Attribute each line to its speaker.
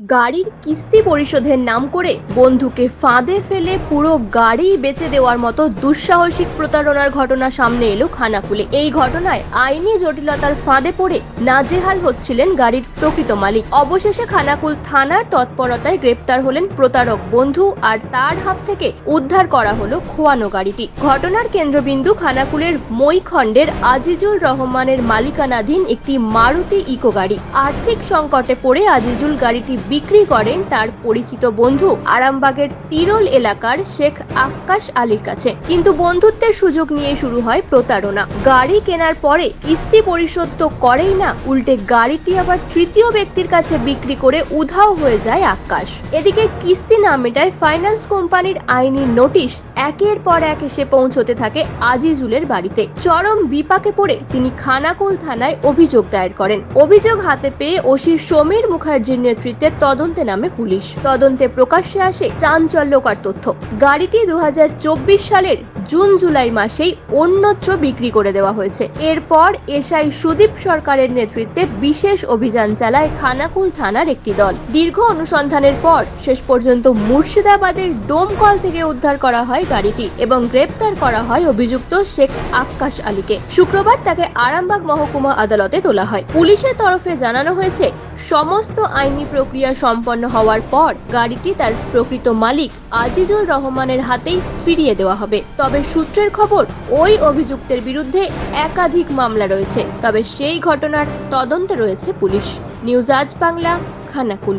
Speaker 1: গাড়ির কিস্তি পরিশোধের নাম করে বন্ধুকে ফাঁদে ফেলে পুরো গাড়ি বেচে দেওয়ার মতো দুঃসাহসিক প্রতারণার ঘটনা সামনে এলো খানাকুলে এই ঘটনায় আইনি জটিলতার ফাঁদে পড়ে নাজেহাল হচ্ছিলেন গাড়ির প্রকৃত মালিক। অবশেষে খানাকুল থানার তৎপরতায় গ্রেপ্তার হলেন প্রতারক বন্ধু আর তার হাত থেকে উদ্ধার করা হলো খোয়ানো গাড়িটি। ঘটনার কেন্দ্রবিন্দু খানাকুলের মইখণ্ডের আজিজুল রহমানের মালিকানাধীন একটি মারুতি ইকো গাড়ি। আর্থিক সংকটে পড়ে আজিজুল গাড়িটি বিক্রি করেন তার পরিচিত বন্ধু আরামবাগের তিরল এলাকার শেখ আকাশ আলীর কাছে। কিন্তু বন্ধুত্বের সুযোগ নিয়ে শুরু হয় প্রতারণা। গাড়ি কেনার পরে কিস্তি পরিশোধ তো করেই না, উল্টে গাড়িটি আবার তৃতীয় ব্যক্তির কাছে বিক্রি করে উধাও হয়ে যায় আকাশ এদিকে কিস্তি না মেটায় ফাইন্যান্স কোম্পানির আইনি নোটিশ একের পর এক এসে পৌঁছতে থাকে আজিজুলের বাড়িতে। চরম বিপাকে পড়ে তিনি খানাকুল থানায় অভিযোগ দায়ের করেন। অভিযোগ হাতে পেয়ে ওসি সমীর মুখার্জির নেতৃত্বে তদন্তে নামে পুলিশ। তদন্তে প্রকাশ্যে আসে চাঞ্চল্যকর তথ্য। গাড়িটি দু হাজার চব্বিশ সালের জুন জুলাই মাসেই অন্যত্র বিক্রি করে দেওয়া হয়েছে। এরপর এসআই সুদীপ সরকারের নেতৃত্বে বিশেষ অভিযান চালায় খানাকুল থানার একটি দল। দীর্ঘ অনুসন্ধানের পর শেষ পর্যন্ত মুর্শিদাবাদের ডোমকল থেকে উদ্ধার করা হয় গাড়িটি এবং গ্রেপ্তার করা হয় অভিযুক্ত শেখ আক্কাশ আলীকে। শুক্রবার তাকে আরামবাগ মহকুমা আদালতে তোলা হয়। পুলিশের তরফে জানানো হয়েছে, সমস্ত আইনি প্রক্রিয়া সম্পন্ন হওয়ার পর গাড়িটি তার প্রকৃত মালিক আজিজুর রহমানের হাতেই ফিরিয়ে দেওয়া হবে। তবে সূত্রের খবর, ওই অভিযুক্তের বিরুদ্ধে একাধিক মামলা রয়েছে। তবে সেই ঘটনার তদন্তে রয়েছে পুলিশ। নিউজ আজ বাংলা, খানাকুল।